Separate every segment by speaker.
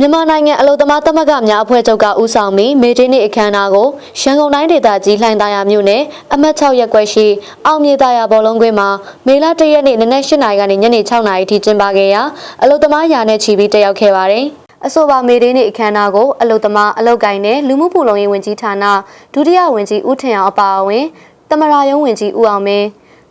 Speaker 1: မြန်မာနိုင်ငံအလုံသမားသမဂ္ဂများအဖွဲ့ချုပ်ကဦးဆောင်ပြီးမေဒေးနေ့အခမ်းအနားကိုရန်ကုန်တိုင်းဒေသကြီးလှိုင်သာယာမြို့နယ်အမှတ်6ရပ်ကွက်ရှိအောင်မြေသာယာဘောလုံးကွင်းမှာမေလ1ရက်နေ့နနက်8နာရီကနေညနေ6နာရီထိကျင်းပခဲ့ရာအလုံသမားယာနဲ့ချီပြီးတက်ရောက်ခဲ့ပါတယ်။အဆိုပါမေဒေးနေ့အခမ်းအနားကိုအလုံသမားအလုတ်ကိုင်းနဲ့လူမှုဖူလုံရေးဝန်ကြီးဌာနဒုတိယဝန်ကြီးဦးထင်အောင်အပါအဝင်တမရာယုံဝန်ကြီးဦးအောင်မင်း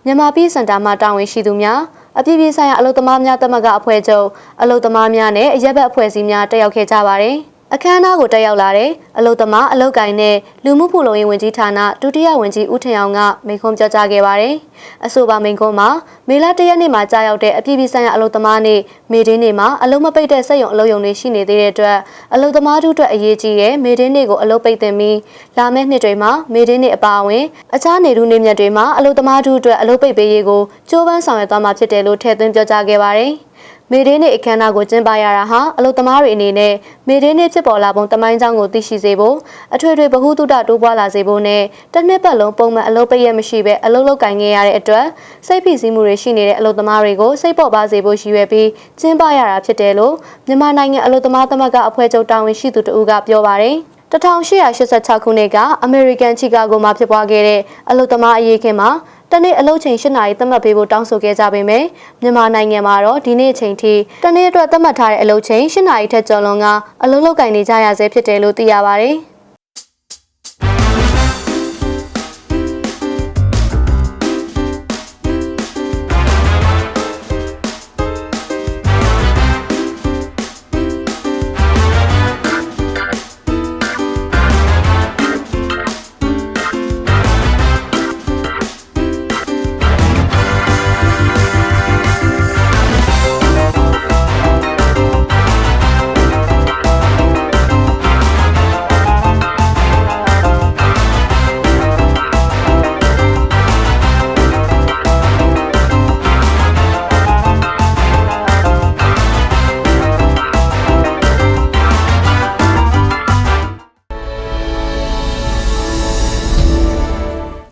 Speaker 1: မြန်မာပြည်စင်တာမှတာဝန်ရှိသူများ အပြည်ပြည်ဆိုင်ရာအလုသမားများသမဂ္ဂအဖွဲ့ချုပ်အလုသမားများနဲ့အရက်ဘက်အဖွဲ့အစည်းများတက်ရောက်ခဲ့ကြပါတယ်။ အခမ်းအနားကိုတက်ရောက်လာတဲ့အလုသမားအလုကိုင်းနဲ့လူမှုဖူလုံရေးဝန်ကြီးဌာနဒုတိယဝန်ကြီးဦးထင်အောင်ကမိန့်ခွန်းပြောကြားခဲ့ပါတယ်။အဆိုပါမိန့်ခွန်းမှာမေလ၁ရက်နေ့မှာကြာရောက်တဲ့အပြည်ပြည်ဆိုင်ရာအလုသမားနေ့မေဒင်းနေ့မှာအလုံးမပိတ်တဲ့စက်ရုံအလုပ်ရုံတွေရှိနေသေးတဲ့အတွက်အလုသမားတို့အတွက်အရေးကြီးတဲ့မေဒင်းနေ့ကိုအလုပ်ပိတ်သင်ပြီးလာမယ့်နှစ်တွေမှာမေဒင်းနေ့အပါအဝင်အခြားနေလူနေမြတ်တွေမှာအလုသမားတို့အတွက်အလုပ်ပိတ်ပေးရေးကိုကြိုးပမ်းဆောင်ရွက်သွားမှာဖြစ်တယ်လို့ထည့်သွင်းပြောကြားခဲ့ပါတယ်။ မေဒေးနေ့အခမ်းအနားကိုကျင်းပရတာဟာအလုသမားတွေအနေနဲ့မေဒေးနေ့ဖြစ်ပေါ်လာပုံတမိုင်းကြောင်းကိုသိရှိစေဖို့အထွေထွေဗဟုသုတတိုးပွားလာစေဖို့နဲ့တစ်နှစ်ပတ်လုံးပုံမှန်အလုပ်ပိတ်ရမရှိပဲအလုပ်လုပ်ကင်ခဲ့ရတဲ့အတွက်စိတ်ဖိစီးမှုတွေရှိနေတဲ့အလုသမားတွေကိုစိတ်ပေါ်ပါစေဖို့ရှိရွယ်ပြီးကျင်းပရတာဖြစ်တယ်လို့မြန်မာနိုင်ငံအလုသမားသမဂ္ဂအဖွဲ့ချုပ်တာဝန်ရှိသူတဦးကပြောပါတယ် 1886ခုနှစ်ကအမေရိကန်ချီကာဂိုမှာဖြစ်ပွားခဲ့တဲ့အလုသမားအရေးခင်မှာတနေ့အလုပ်ချိန်၈နာရီသတ်မှတ်ပေးဖို့တောင်းဆိုခဲ့ကြပေမယ့်မြန်မာနိုင်ငံမှာတော့ဒီနေ့အချိန်ထိတနေ့အတွက်သတ်မှတ်ထားတဲ့အလုပ်ချိန်၈နာရီထက်ကျော်လွန်ကအလုပ်လုပ်ကင်နေကြရဆဲဖြစ်တယ်လို့သိရပါတယ်။